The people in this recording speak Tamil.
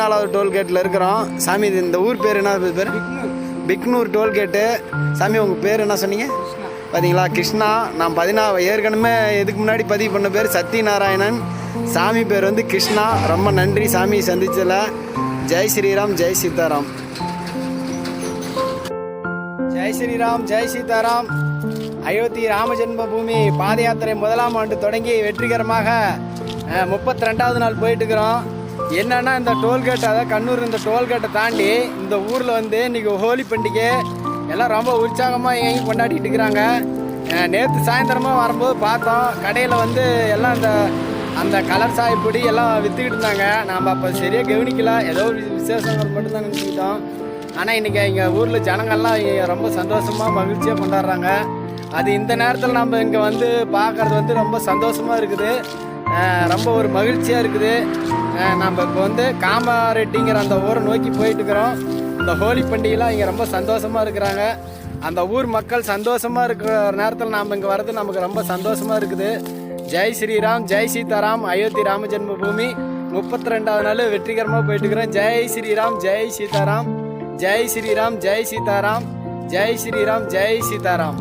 நாலாவது டோல்கேட்டில் இருக்கிறோம். சாமி இந்த ஊர் பேர் என்ன? பேர் பிக்னூர் டோல்கேட்டு சாமி உங்கள் பேர் என்ன சொன்னீங்க? பார்த்தீங்களா கிருஷ்ணா. நான் பதினா ஏற்கனவே இதுக்கு முன்னாடி பதிவு பண்ண பேர் சத்யநாராயணன். சாமி பேர் வந்து கிருஷ்ணா. ரொம்ப நன்றி. சாமி சந்திச்சதில். ஜெய் ஸ்ரீராம் ஜெய் சீதாராம். ஜெய் ஸ்ரீராம் ஜெய் சீதாராம். அயோத்தி ராமஜென்ம பூமி பாத யாத்திரை முதலாம் ஆண்டு தொடங்கி வெற்றிகரமாக முப்பத்தி ரெண்டாவது நாள் போயிட்டு இருக்கிறோம். என்னன்னா இந்த டோல்கேட் அதாவது கண்ணூர் இந்த டோல்கேட்டை தாண்டி இந்த ஊரில் வந்து இன்னைக்கு ஹோலி பண்டிகை. எல்லாம் ரொம்ப உற்சாகமாக எங்கேயும் கொண்டாடிட்டு இருக்கிறாங்க. நேற்று சாயந்தரமாக வரும்போது பார்த்தோம். கடையில் வந்து எல்லாம் இந்த அந்த கலர் சாயப்பொடி எல்லாம் விற்றுக்கிட்டு இருந்தாங்க. நாம் அப்போ சரியாக கவனிக்கல. ஏதோ ஒரு விசேஷங்கள் மட்டும்தான் நினச்சிக்கிட்டோம் ஆனால் இன்றைக்கி எங்கள் ஊரில் ஜனங்கள்லாம் ரொம்ப சந்தோஷமாக மகிழ்ச்சியாக கொண்டாடுறாங்க. அது இந்த நேரத்தில் நம்ம இங்கே வந்து பார்க்குறது வந்து ரொம்ப சந்தோஷமாக இருக்குது. ரொம்ப ஒரு மகிழ்ச்சியாக இருக்குது. நம்ம இப்போ வந்து காமாரெட்டிங்கிற அந்த ஊரை நோக்கி போயிட்டுருக்குறோம். இந்த ஹோலி பண்டிகைலாம் இங்கே ரொம்ப சந்தோஷமாக இருக்கிறாங்க. அந்த ஊர் மக்கள் சந்தோஷமாக இருக்கிற நேரத்தில் நாம் இங்கே வர்றது நமக்கு ரொம்ப சந்தோஷமாக இருக்குது. ஜெய் ஸ்ரீராம் ஜெய் சீதாராம் அயோத்தி ராம ஜென்மபூமி முப்பத்தி ரெண்டாவது நாள் வெற்றிகரமாக போயிட்டுருக்குறோம். ஜெய் ஸ்ரீராம் ஜெய் சீதாராம். ஜெய் ஸ்ரீராம் ஜெய் சீதாராம். ஜெய் ஸ்ரீராம் ஜெய் சீதாராம்.